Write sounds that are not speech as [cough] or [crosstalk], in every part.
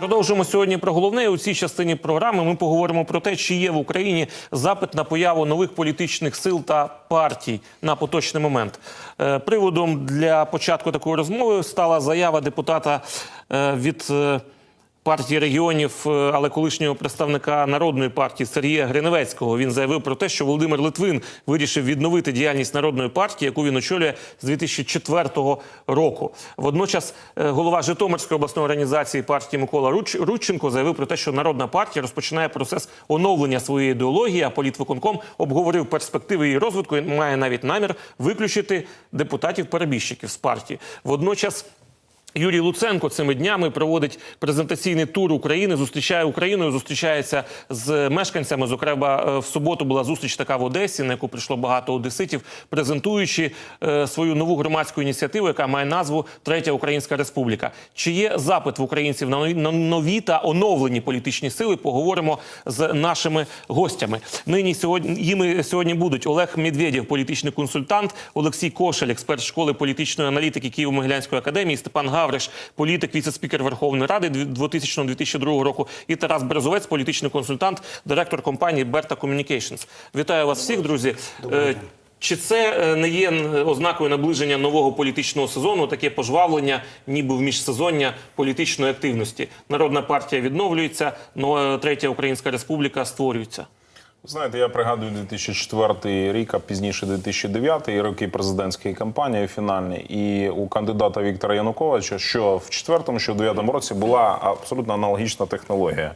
Продовжуємо сьогодні про головне. У цій частині програми ми поговоримо про те, чи є в Україні запит на появу нових політичних сил та партій на поточний момент. Е, Приводом для початку такої розмови стала заява депутата е, від. Партії регіонів, е, але колишнього представника народної партії Сергія Гриневецького. Він заявив про те, що Володимир Литвин вирішив відновити діяльність народної партії, яку він очолює з 2004 року. Водночас е, голова Житомирської обласної організації партії Микола Руч- Рудченко заявив про те, що народна партія розпочинає процес оновлення своєї ідеології. А політвиконком обговорив перспективи її розвитку і має навіть намір виключити депутатів-перебіжчиків з партії. Водночас. Юрій Луценко цими днями проводить презентаційний тур України, зустрічає Україною, зустрічається з мешканцями. Зокрема, е, в суботу була зустріч така в Одесі, на яку прийшло багато одеситів, презентуючи е, свою нову громадську ініціативу, яка має назву Третя Українська Республіка. Чи є запит в українців на нові, нові та оновлені політичні сили? Поговоримо з нашими гостями. Нині сьогодні їми сьогодні будуть Олег Медведєв, політичний консультант, Олексій Кошель, експерт школи політичної аналітики Києво-Могилянської академії, Степан Гавриш, політик, віце-спікер Верховної Ради 2000-2002 року, і Тарас Березовець, політичний консультант, директор компанії Берта Communications. Вітаю вас всіх, друзі. Е, Чи це е, не є ознакою наближення нового політичного сезону, таке пожвавлення, ніби в міжсезоння політичної активності? Народна партія відновлюється, но- е, третя Українська Республіка створюється. Знаєте, я пригадую 2004 рік, а пізніше 2009 і роки президентської кампанії фінальні. І у кандидата Віктора Януковича, що в четвертому, що в дев'ятому році була абсолютно аналогічна технологія.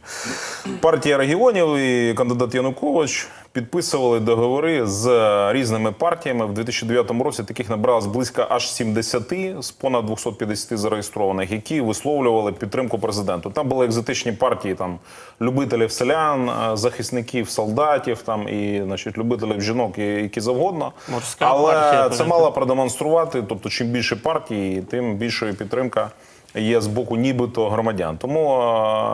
Партія регіонів і кандидат Янукович підписували договори з різними партіями. В 2009 році таких набралось близько аж 70 з понад 250 зареєстрованих, які висловлювали підтримку президенту. Там були екзотичні партії, там любителів селян, е, захисників, солдатів, там і значить любителів жінок, і які завгодно. Морська Але партія, це мало продемонструвати. Тобто, чим більше партій, тим більшою підтримка. Є з боку нібито громадян. Тому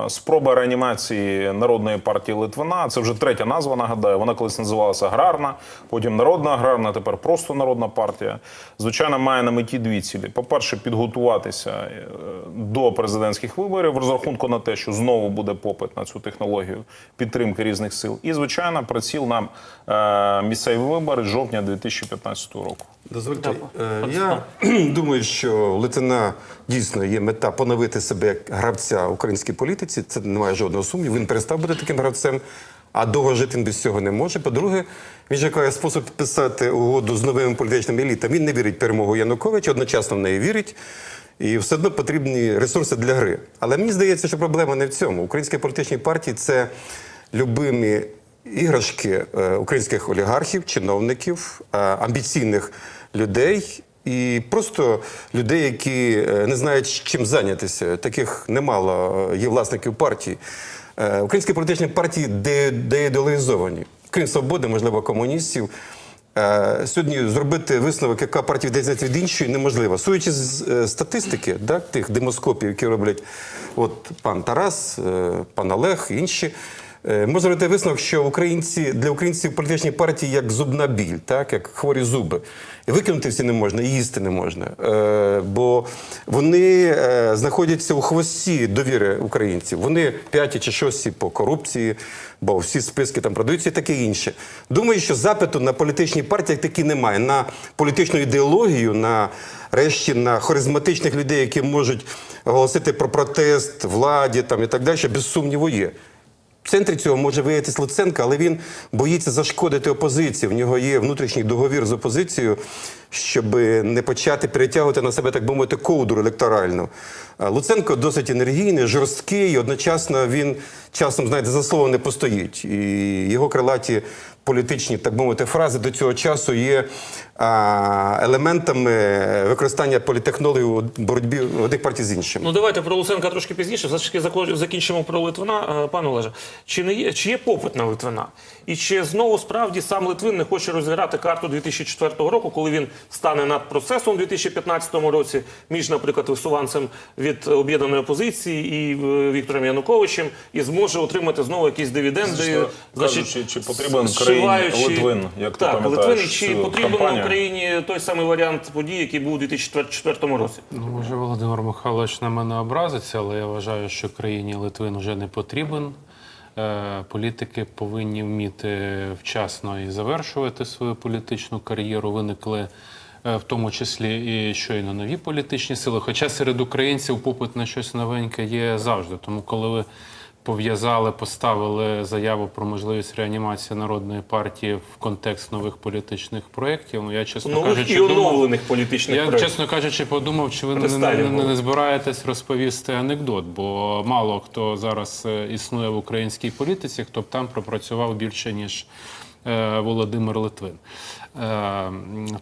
е, спроба реанімації народної партії Литвина це вже третя назва. Нагадаю. Вона колись називалася аграрна, потім народна аграрна, тепер просто народна партія. Звичайно, має на меті дві цілі: по-перше, підготуватися е, до президентських виборів в розрахунку на те, що знову буде попит на цю технологію підтримки різних сил. І звичайно, приціл на е, місцеві вибори жовтня 2015 року. Дозвольте, я [clears throat] думаю, що Литвина дійсно є мета поновити себе як гравця в українській політиці. Це немає жодного сумніву. Він перестав бути таким гравцем, а довго жити він без цього не може. По-друге, він шукає спосіб підписати угоду з новими політичними елітами. Він не вірить в перемогу Януковича, одночасно в неї вірить. І все одно потрібні ресурси для гри. Але мені здається, що проблема не в цьому. Українські політичні партії це любимі іграшки е, українських олігархів, чиновників, е, амбіційних людей. І просто людей, які е, не знають чим зайнятися. Таких немало е, є власників партій. Е, Українські політичні партії де- деідеологізовані. Крім свободи, можливо, комуністів. Сьогодні зробити висновок, яка партія відрізняється від іншої, неможливо. Суючи з статистики, так, тих демоскопів, які роблять от пан Тарас, пан Олег і інші, можна робити висновок, що українці для українців політичні партії як зубна біль, так, як хворі зуби. І викинути всі не можна, і їсти не можна. Е, бо вони е, знаходяться у хвості довіри українців. Вони п'яті чи шості по корупції, бо всі списки там продаються і таке інше. Думаю, що запиту на політичні партії такі немає. На політичну ідеологію, на решті на харизматичних людей, які можуть оголосити про протест владі там, і так далі, без сумніву є. В центрі цього може виявитись Луценко, але він боїться зашкодити опозиції. В нього є внутрішній договір з опозицією, щоб не почати перетягувати на себе, так би мовити, ковдру електоральну. Луценко досить енергійний, жорсткий, і одночасно він часом, знаєте, за слово не постоїть. І його крилаті політичні, так би мовити, фрази до цього часу є а, елементами використання політехнології у боротьбі одних партій з іншими. Ну давайте про Луценка трошки пізніше. Все ж таки закінчимо про Литвина. Е, Пане Олеже, чи не є чи є попит на Литвина? І чи знову справді сам Литвин не хоче розіграти карту 2004 року, коли він стане над процесом у 2015 році між, наприклад, висуванцем від об'єднаної опозиції і е, Віктором Януковичем, і зможе отримати знову якісь дивіденди? Кажучи, чи потрібен ще Литвин, як ти так, пам'ятаєш Литвин, чи цю потрібен кампанію? Україні той самий варіант подій, який був у 2004 році? Ну, може, Володимир Михайлович на мене образиться, але я вважаю, що країні Литвин вже не потрібен. Е, Політики повинні вміти вчасно і завершувати свою політичну кар'єру. Виникли е, в тому числі і щойно нові політичні сили. Хоча серед українців попит на щось новеньке є завжди. Тому, коли ви пов'язали, поставили заяву про можливість реанімації народної партії в контекст нових політичних проєктів, ну я чесно Нових кажучи, і думав- оновлених політичних я, проєктів. чесно кажучи, подумав, чи ви не, не, не, не збираєтесь розповісти анекдот, бо мало хто зараз е, існує в українській політиці, хто б там пропрацював більше, ніж Володимир Литвин. Е,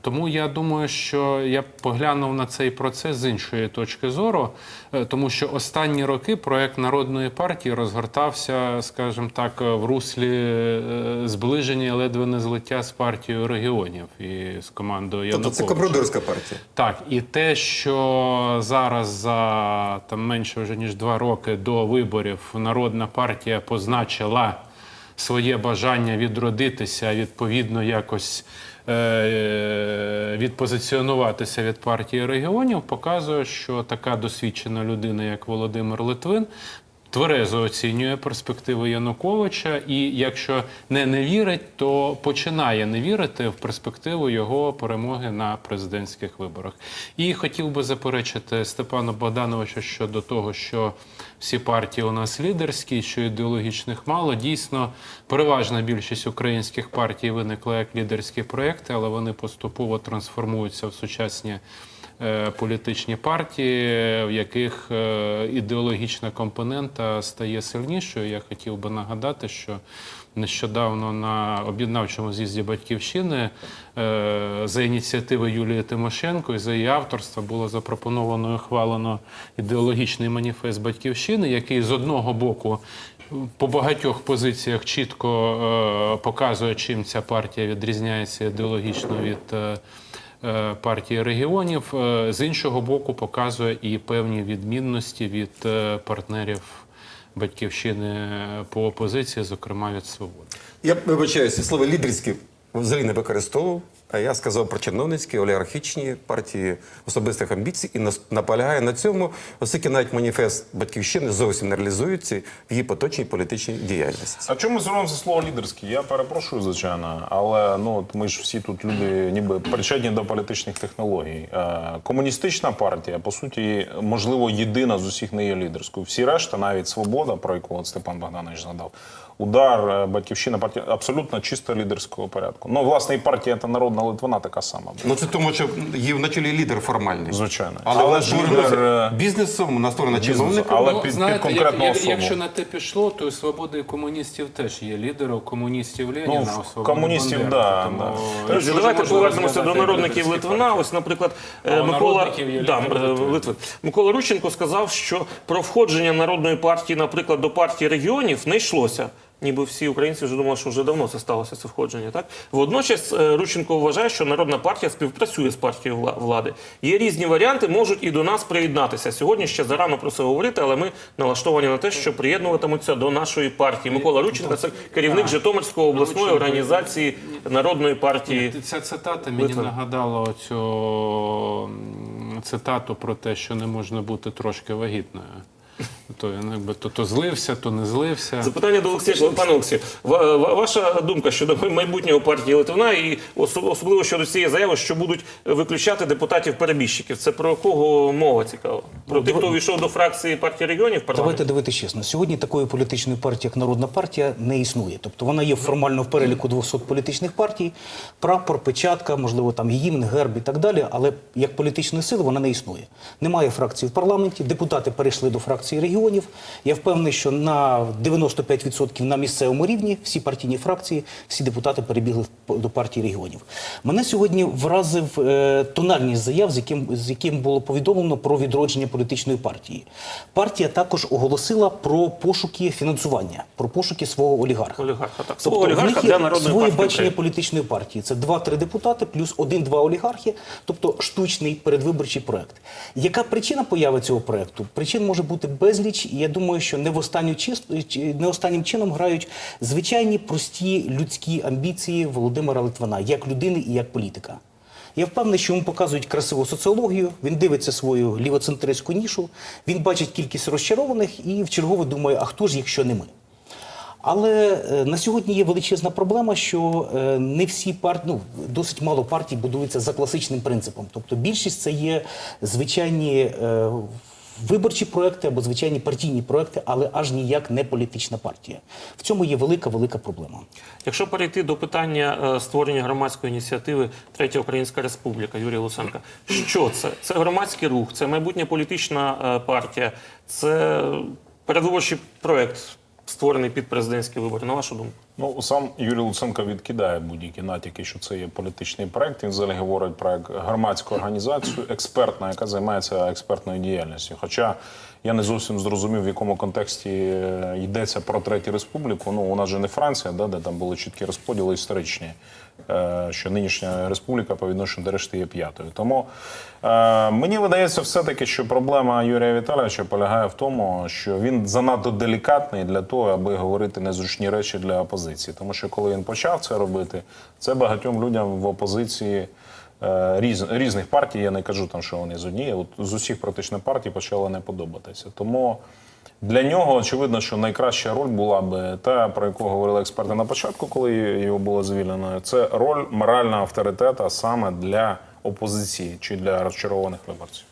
тому я думаю, що я поглянув на цей процес з іншої точки зору, е, тому що останні роки проект народної партії розгортався, скажімо так, в руслі е, зближення, ледве не злиття з партією регіонів і з командою Тобто це Януковича. компрадорська партія. Так, і те, що зараз за там менше вже ніж два роки до виборів народна партія позначила своє бажання відродитися, відповідно, якось е- відпозиціонуватися від партії регіонів, показує, що така досвідчена людина, як Володимир Литвин, тверезо оцінює перспективи Януковича, і якщо не не вірить, то починає не вірити в перспективу його перемоги на президентських виборах. І хотів би заперечити Степану Богдановичу щодо того, що всі партії у нас лідерські, що ідеологічних мало. Дійсно, переважна більшість українських партій виникла як лідерські проекти, але вони поступово трансформуються в сучасні політичні партії, в яких е, ідеологічна компонента стає сильнішою. Я хотів би нагадати, що нещодавно на об'єднавчому з'їзді батьківщини е, за ініціативи Юлії Тимошенко і за її авторства було запропоновано і ухвалено ідеологічний маніфест батьківщини, який з одного боку. По багатьох позиціях чітко е, показує, чим ця партія відрізняється ідеологічно від е, е, партії регіонів. Е, З іншого боку, показує і певні відмінності від е, партнерів батьківщини по опозиції, зокрема від свободи. Я вибачаюся, слово лідерське взагалі не використовував, я сказав про чиновницькі, олігархічні партії особистих амбіцій і наполягаю на цьому, оскільки навіть маніфест батьківщини зовсім не реалізується в її поточній політичній діяльності. А чому ми за слово лідерський? Я перепрошую, звичайно, але ну от ми ж всі тут люди, ніби причетні до політичних технологій. Е, комуністична партія, по суті, можливо, єдина з усіх не є лідерською. Всі решта, навіть свобода, про яку от Степан Богданович згадав. Удар, е, батьківщина, партія абсолютно чисто лідерського порядку. Ну, власне, і партія та народна Литвина така сама. Ну це тому, що є в началі лідер формальний. Звичайно. Але, вона ж лідер, е, бізнесом, створена бізнесу, але Ну, під, знаєте, під конкретну як, особу. Якщо на те пішло, то і свобода комуністів теж є лідером. У комуністів Леніна, Ну, у свободи комуністів, да, Тому, да. Друзі, давайте повернемося до народників Литвина. Ось, наприклад, е, А Микола народників да, е, Литвин. Литвин. Микола Рущенко сказав, що про входження народної партії, наприклад, до партії регіонів не йшлося. Ніби всі українці вже думали, що вже давно це сталося це входження. Так водночас е, Рущенко вважає, що народна партія співпрацює з партією влади. Є різні варіанти, можуть і до нас приєднатися. Сьогодні ще зарано про це говорити, але ми налаштовані на те, що приєднуватимуться до нашої партії. Микола Рущенко це керівник Житомирської обласної організації народної партії. Ця цитата мені нагадала оцю м, цитату про те, що не можна бути трошки вагітною. То я якби то, то злився, то не злився. Запитання до Олексія. Пане Олексію, ва- ва- ваша думка щодо майбутнього партії Литвина і осо- особливо щодо цієї заяви, що будуть виключати депутатів-перебіжчиків. Це про кого мова цікава? Про тих, хто увійшов до фракції партії регіонів в Давайте дивитися чесно. Сьогодні такої політичної партії, як Народна партія, не існує. Тобто вона є формально в переліку 200 політичних партій, прапор, печатка, можливо, там гімн, герб і так далі. Але як політичної сили вона не існує. Немає фракції в парламенті. Депутати перейшли до фракції регіонів. Я впевнений, що на 95% на місцевому рівні всі партійні фракції, всі депутати перебігли до партії регіонів. Мене сьогодні вразив е, тональність заяв, з яким з яким було повідомлено про відродження політичної партії. Партія також оголосила про пошуки фінансування, про пошуки свого олігарха. Олігарха, так. Тобто олігарха них для Народної своє партії бачення політичної партії. Це 2-3 депутати плюс 1-2 олігархи, тобто штучний передвиборчий проект. Яка причина появи цього проекту? Причин може бути безліч. річ, я думаю, що не в останню не останнім чином грають звичайні прості людські амбіції Володимира Литвина як людини і як політика. Я впевнений, що йому показують красиву соціологію. Він дивиться свою лівоцентристську нішу, він бачить кількість розчарованих і вчергове думає, а хто ж, якщо не ми? Але е, на сьогодні є величезна проблема, що е, не всі партії, ну досить мало партій будуються за класичним принципом. Тобто більшість це є звичайні е, виборчі проекти або звичайні партійні проекти, але аж ніяк не політична партія. В цьому є велика велика проблема. Якщо перейти до питання е, створення громадської ініціативи Третя Українська Республіка Юрія Луценка, що це? Це громадський рух, це майбутня політична е, партія, це передвиборчий проект, створений під президентські вибори. На вашу думку? Ну сам Юрій Луценко відкидає будь-які натяки, що це є політичний проект. Він взагалі говорить про громадську організацію, експертна, яка займається експертною діяльністю. Хоча я не зовсім зрозумів, в якому контексті е, йдеться про третю республіку. Ну у нас же не Франція, да, де там були чіткі розподіли історичні, е, що нинішня республіка по відношенню до решти є п'ятою. Тому е, мені видається, все-таки, що проблема Юрія Віталійовича полягає в тому, що він занадто делікатний для того, аби говорити незручні речі для опозиції. Тому що коли він почав це робити, це багатьом людям в опозиції. е, Різ, різних партій, я не кажу там, що вони з однієї, от з усіх практично партій почало не подобатися. Тому для нього очевидно, що найкраща роль була би та, про яку говорили експерти на початку, коли його було звільнено. Це роль морального авторитета саме для опозиції чи для розчарованих виборців.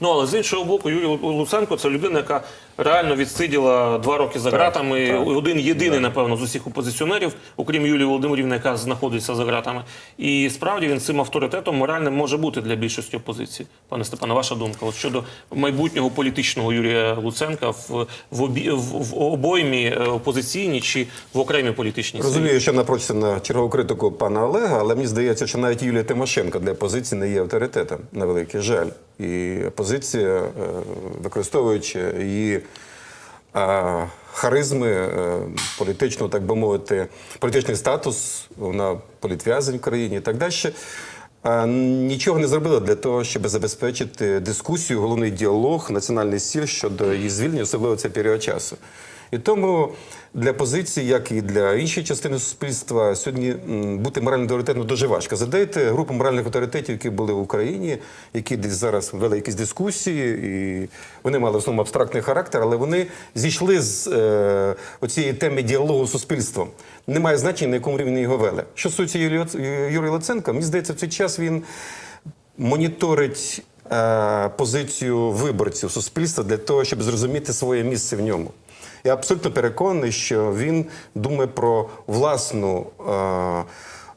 Ну але з іншого боку, Юрій Луценко це людина, яка реально відсиділа два роки за ґратами. так. Один єдиний, напевно, з усіх опозиціонерів, окрім Юлії Володимирівни, яка знаходиться за ґратами. І справді він цим авторитетом моральним може бути для більшості опозиції. Пане Степане, ваша думка? От щодо майбутнього політичного Юрія Луценка в, в, обі, в, в обоймі е, опозиційній чи в окремій політичній? Розумію, що напрочся на чергову критику пана Олега, але мені здається, що навіть Юлія Тимошенко для опозиції не є авторитетом, на великий жаль. І опозиція, е, використовуючи її е, харизми, е, політичну, так би мовити, політичний статус, вона політв'язень в країні і так далі. Нічого не зробила для того, щоб забезпечити дискусію, головний діалог, національний сіль щодо її звільнення, особливо цей період часу. І тому для позиції, як і для іншої частини суспільства, сьогодні бути моральним авторитетом дуже важко. Задайте групу моральних авторитетів, які були в Україні, які десь зараз вели якісь дискусії, і вони мали в основному абстрактний характер, але вони зійшли з е, оцієї теми діалогу з суспільством. Немає значення, на якому рівні його вели. Що стосується Юрія Луценка, мені здається, в цей час він моніторить е, позицію виборців суспільства для того, щоб зрозуміти своє місце в ньому. Я абсолютно переконаний, що він думає про власну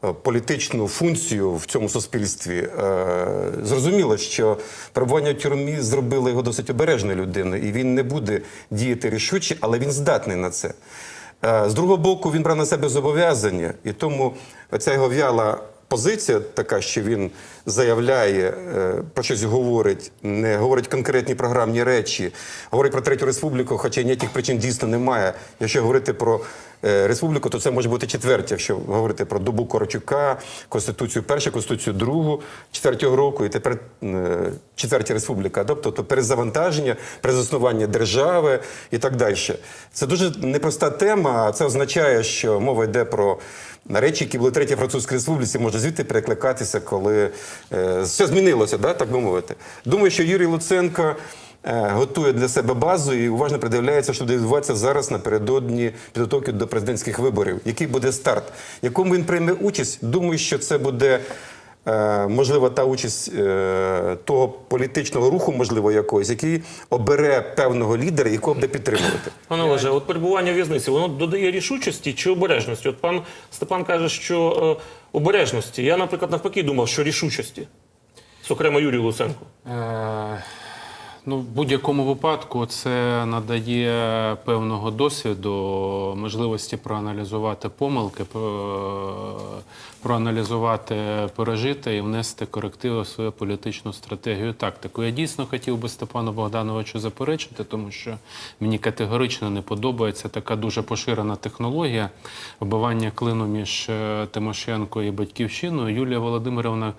е, політичну функцію в цьому суспільстві. Е, зрозуміло, що перебування в тюрмі зробило його досить обережною людиною, і він не буде діяти рішуче, але він здатний на це. Е, З другого боку, він брав на себе зобов'язання, і тому ця його в'яла позиція, така, що він заявляє, е, про щось говорить, не говорить конкретні програмні речі, говорить про третю республіку, хоча ніяких причин дійсно немає. Якщо говорити про республіку, то це може бути четвертя, якщо говорити про добу Корочука, Конституцію першу, Конституцію другу, четвертого року, і тепер е, четвертя республіка. Тобто то перезавантаження, перезаснування держави і так далі. Це дуже непроста тема. Це означає, що мова йде про речі, які були третій французькій республіці, може звідти перекликатися, коли е, все змінилося, да, так би мовити. Думаю, що Юрій Луценко. Е, Готує для себе базу і уважно придивляється, що буде відбуватися зараз напередодні підготовки до президентських виборів. Який буде старт? Якому він прийме участь? Думаю, що це буде е, можливо та участь е, того політичного руху, можливо, якогось, який обере певного лідера, якого буде підтримувати. Пане Олеже, от перебування в в'язниці, воно додає рішучості чи обережності? От пан Степан каже, що е, обережності. Я, наприклад, навпаки думав, що рішучості. Зокрема, Юрію Луценку. Е, Ну, в будь-якому випадку це надає певного досвіду, можливості проаналізувати помилки, проаналізувати пережите і внести корективи в свою політичну стратегію тактику. Я дійсно хотів би Степану Богдановичу заперечити, тому що мені категорично не подобається така дуже поширена технологія вбивання клину між е, Тимошенко і Батьківщиною. Юлія Володимирівна Е,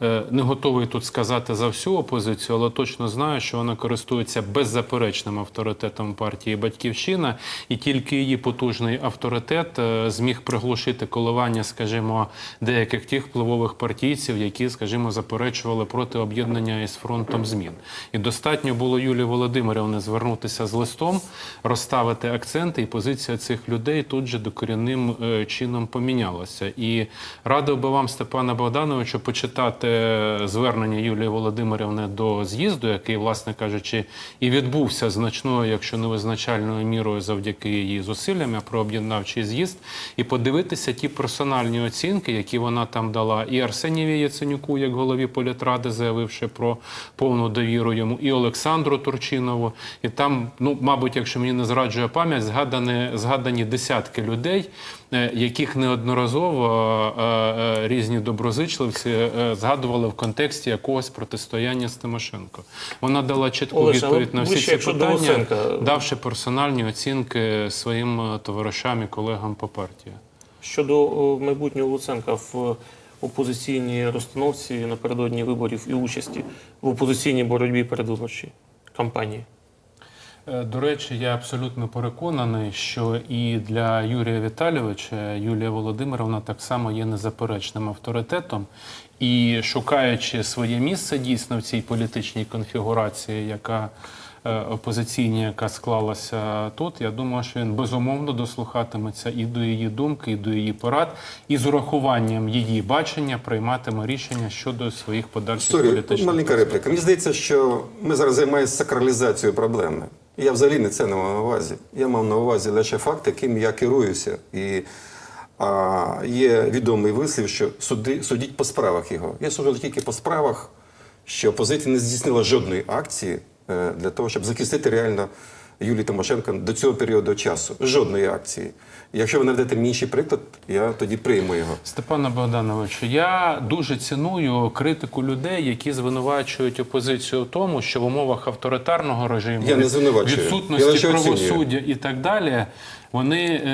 Не готовий тут сказати за всю опозицію, але точно знаю, що вона користується беззаперечним авторитетом партії Батьківщина, і тільки її потужний авторитет е, зміг приглушити коливання, скажімо, деяких тих впливових партійців, які, скажімо, заперечували проти об'єднання із фронтом змін. І достатньо було Юлії Володимирівни звернутися з листом, розставити акценти, і позиція цих людей тут же докорінним е, чином помінялася. І радив би вам, Степана Богдановичу, почитати звернення Юлії Володимирівни до з'їзду, який, власне кажучи, і відбувся значною, якщо не визначальною мірою, завдяки її зусиллям про об'єднавчий з'їзд, і подивитися ті персональні оцінки, які вона там дала, і Арсеніві Яценюку, як голові політради, заявивши про повну довіру йому, і Олександру Турчинову. І там, ну, мабуть, якщо мені не зраджує пам'ять, згадані, згадані десятки людей, яких неодноразово е, е, різні доброзичливці е, згадували в контексті якогось протистояння з Тимошенко. Вона дала чітку Олеже, відповідь на всі ці питання, давши персональні оцінки своїм е, товаришам і колегам по партії. Щодо майбутнього Луценка в опозиційній розстановці напередодні виборів і участі в опозиційній боротьбі передвиборчій кампанії. Е, До речі, я абсолютно переконаний, що і для Юрія Віталійовича Юлія Володимировна так само є незаперечним авторитетом. І шукаючи своє місце дійсно в цій політичній конфігурації, яка е, опозиційній, яка склалася тут, я думаю, що він безумовно дослухатиметься і до її думки, і до її порад, і з урахуванням її бачення прийматиме рішення щодо своїх подальших Історія, політичних маленька репліка. Мені здається, що ми зараз займаємося сакралізацією проблеми. Я взагалі не це не мав на увазі. Я мав на увазі лише факт, яким я керуюся. І а, є відомий вислів, що суди, судіть по справах його. Я суджу тільки по справах, що опозиція не здійснила жодної акції е, для того, щоб захистити реально Юлію Тимошенко до цього періоду часу. Жодної акції. Якщо ви наведете мій інший приклад, я тоді прийму його. Степана Богдановичу, я дуже ціную критику людей, які звинувачують опозицію в тому, що в умовах авторитарного режиму Я не звинувачую. Я відсутності оцінюю. правосуддя і так далі, вони е,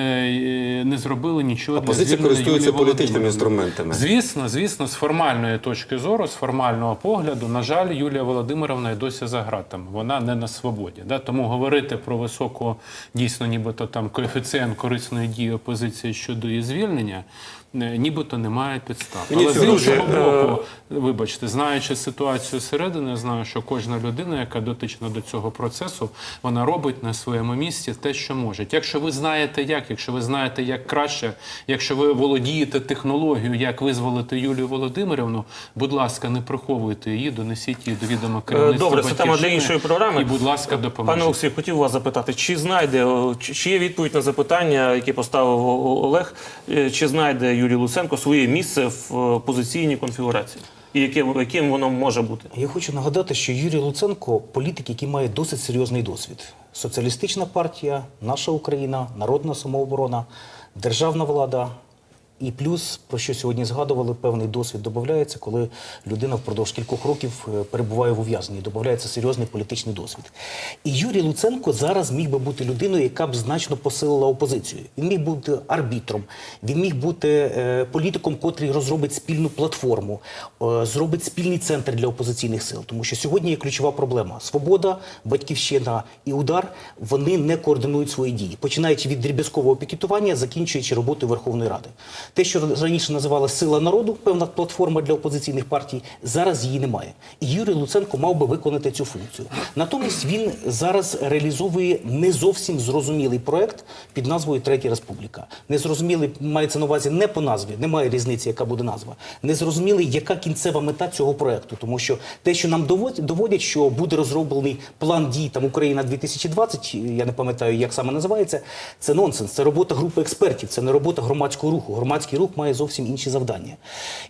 е, не зробили нічого Опозиція для користується політичними інструментами. Звісно, звісно, з формальної точки зору, з формального погляду, на жаль, Юлія Володимировна і досі за ґратами. Вона не на свободі. Да? Тому говорити про високу, дійсно, нібито там коефіцієнт корисної дії опозиції щодо її звільнення. Е, Нібито немає підстав. Мені Але з цього іншого боку, вибачте, знаючи ситуацію зсередини, я знаю, що кожна людина, яка дотична до цього процесу, вона робить на своєму місці те, що може. Якщо ви знаєте як, якщо ви знаєте як краще, якщо ви володієте технологією, як визволити Юлію Володимирівну, будь ласка, не приховуйте її, донесіть її до відома керівництва Е, Добре, це тема для іншої програми. І, будь ласка, допоможіть. Пане Олексію, хотів вас запитати, чи знайде, чи є відповідь на запитання, яке поставив Олег, е, чи знайде Юрій Луценко своє місце в е, позиційній конфігурації? І яким, яким воно може бути? Я хочу нагадати, що Юрій Луценко політик, який має досить серйозний досвід. Соціалістична партія, наша Україна, народна самооборона, державна влада. І плюс, про що сьогодні згадували, певний досвід додається, коли людина впродовж кількох років е, перебуває в ув'язненні. Додається серйозний політичний досвід. І Юрій Луценко зараз міг би бути людиною, яка б значно посилила опозицію. Він міг бути арбітром, він міг бути е, політиком, котрий розробить спільну платформу, е, зробить спільний центр для опозиційних сил. Тому що сьогодні є ключова проблема: свобода, батьківщина і удар вони не координують свої дії, починаючи від дріб'язкового пікетування, закінчуючи роботою Верховної Ради. Те, що раніше називали сила народу, певна платформа для опозиційних партій, зараз її немає. І Юрій Луценко мав би виконати цю функцію. Натомість він зараз реалізовує не зовсім зрозумілий проект під назвою Третя Республіка. Незрозумілий мається на увазі не по назві, немає різниці, яка буде назва. Незрозумілий, яка кінцева мета цього проекту, тому що те, що нам доводять, що буде розроблений план дій там Україна 2020, я не пам'ятаю, як саме називається. Це нонсенс. Це робота групи експертів, це не робота громадського руху. Громадський рух має зовсім інші завдання.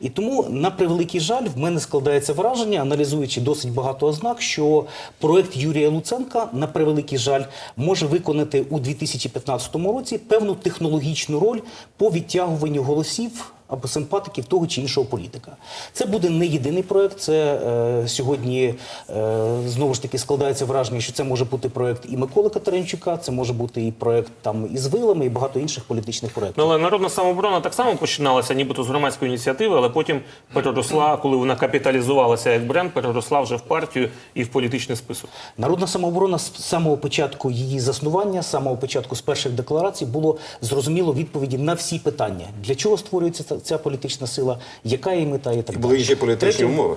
І тому, на превеликий жаль, в мене складається враження, аналізуючи досить багато ознак, що проект Юрія Луценка, на превеликий жаль, може виконати у 2015 році певну технологічну роль по відтягуванню голосів або симпатиків того чи іншого політика. Це буде не єдиний проект. Це е, сьогодні е, знову ж таки складається враження, що це може бути проект і Миколи Катеринчука, це може бути і проект там із вилами, і багато інших політичних проєктів. Ну, але народна самооборона так само починалася, нібито з громадської ініціативи, але потім переросла, коли вона капіталізувалася як бренд, переросла вже в партію і в політичний список. Народна самооборона з самого початку її заснування, з самого початку з перших декларацій було зрозуміло відповіді на всі питання: для чого створюється ця, політична сила, яка її мета і так І були інші політичні умови.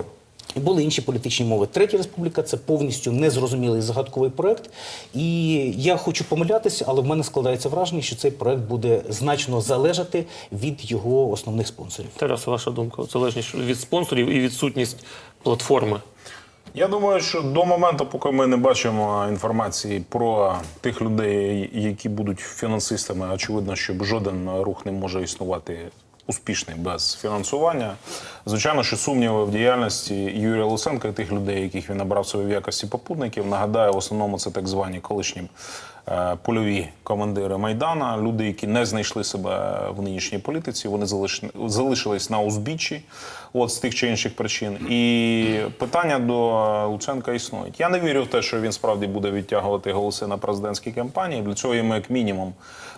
І були інші політичні мови. Третя республіка це повністю незрозумілий загадковий проект. І я хочу помилятися, але в мене складається враження, що цей проект буде значно залежати від його основних спонсорів. Тарас, ваша думка, залежність від спонсорів і відсутність платформи. Я думаю, що до моменту, поки ми не бачимо інформації про тих людей, які будуть фінансистами, очевидно, що жоден рух не може існувати успішний без фінансування. Звичайно, що сумніви в діяльності Юрія Луценка і тих людей, яких він набрав собі в якості попутників, нагадаю, в основному це так звані колишні е, польові командири Майдана, люди, які не знайшли себе в нинішній політиці, вони залиш- залишились на узбіччі, от з тих чи інших причин. І питання до Луценка існують. Я не вірю в те, що він справді буде відтягувати голоси на президентській кампанії. Для цього йому як мінімум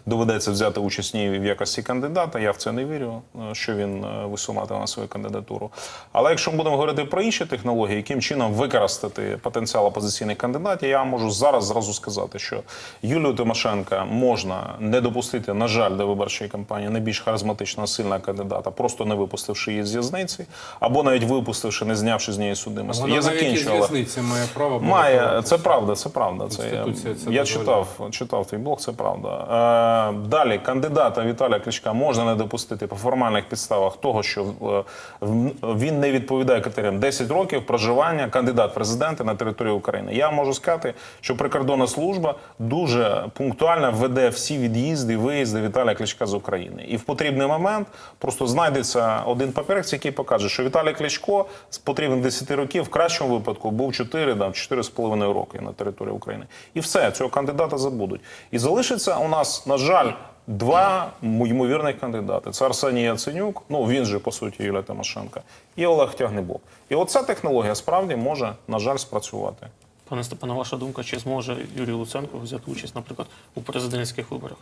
доведеться взяти участь в ній в якості кандидата. Я в це не вірю, е, що він е, висуватиме свою кандидатуру. Але якщо ми будемо говорити про інші технології, яким чином використати потенціал опозиційних кандидатів, я можу зараз зразу сказати, що Юлію Тимошенка можна не допустити, на жаль, до виборчої кампанії найбільш харизматичного сильного кандидата, просто не випустивши її з в'язниці, або навіть випустивши, не знявши з неї судимості. Вона Я закінчувала. в'язниці має право Має, це правда, це правда. Це я, це я читав, читав твій блог, це правда. Е, далі кандидата Віталія Кличка можна не допустити по формальних підставах того, що е, він не відповідає критеріям 10 років проживання кандидат в президенти на території України. Я можу сказати, що прикордонна служба дуже пунктуально веде всі від'їзди, виїзди Віталія Кличка з України. І в потрібний момент просто знайдеться один папірець, який покаже, що Віталій Кличко з потрібних 10 років в кращому випадку був 4, там, 4,5 роки на території України. І все, цього кандидата забудуть. І залишиться у нас, на жаль, два ймовірних кандидати. Це Арсеній Яценюк, ну він же, по суті, Юлія Тимошенка, і Олег Тягнебок. І оця технологія справді може, на жаль, спрацювати. Пане Степане, ваша думка, чи зможе Юрій Луценко взяти участь, наприклад, у президентських виборах?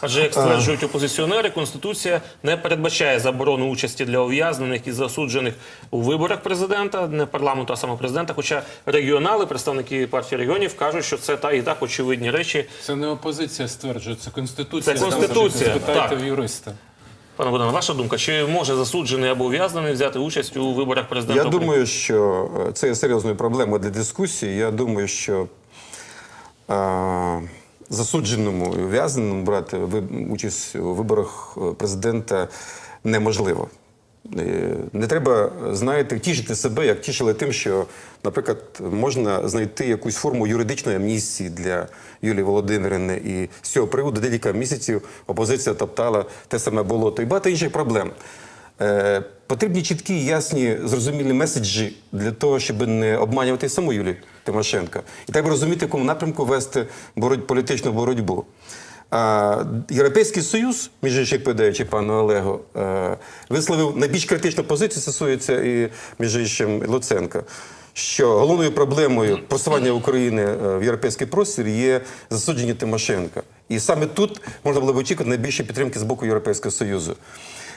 Адже, як стверджують опозиціонери, Конституція не передбачає заборону участі для ув'язнених і засуджених у виборах президента, не парламенту, а саме президента. Хоча регіонали, представники партії регіонів, кажуть, що це та і так очевидні речі. Це не опозиція стверджує, це конституція. Це Конституція, Спитайте в юриста. Пане Богдане, ваша думка, чи може засуджений або ув'язнений взяти участь у виборах президента? Я України? думаю, що е, це є серйозною проблемою для дискусії. Я думаю, що а, засудженому і ув'язненому брати участь у виборах е, президента неможливо. Е, Не треба, знаєте, тішити себе, як тішили тим, що, наприклад, можна знайти якусь форму юридичної амністії для Юлії Володимирівни. І з цього приводу декілька місяців опозиція топтала те саме болото і багато інших проблем. Е, потрібні чіткі, ясні, зрозумілі меседжі для того, щоб не обманювати саму Юлію Тимошенко. І треба розуміти, в якому напрямку вести бороть, політичну боротьбу. Європейський Союз, між іншим відповідаючи пану Олегу, е, висловив найбільш критичну позицію, стосується і між іншим Луценка. Що головною проблемою просування України е, в європейський простір є засудження Тимошенка. І саме тут можна було б очікувати найбільше підтримки з боку Європейського Союзу.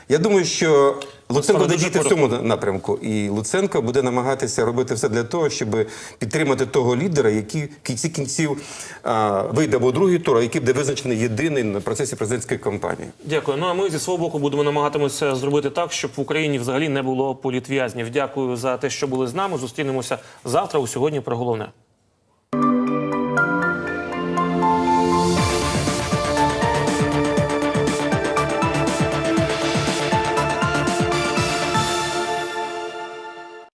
Я думаю, що Луценко буде дуже в цьому напрямку, і Луценко буде намагатися робити все для того, щоб підтримати того лідера, який в кінці кінців а, вийде або другий тур, а який буде визначений єдиний на процесі президентської кампанії. Дякую. Ну а ми зі свого боку будемо намагатимося зробити так, щоб в Україні взагалі не було політв'язнів. Дякую за те, що були з нами. Зустрінемося завтра. У сьогодні про головне.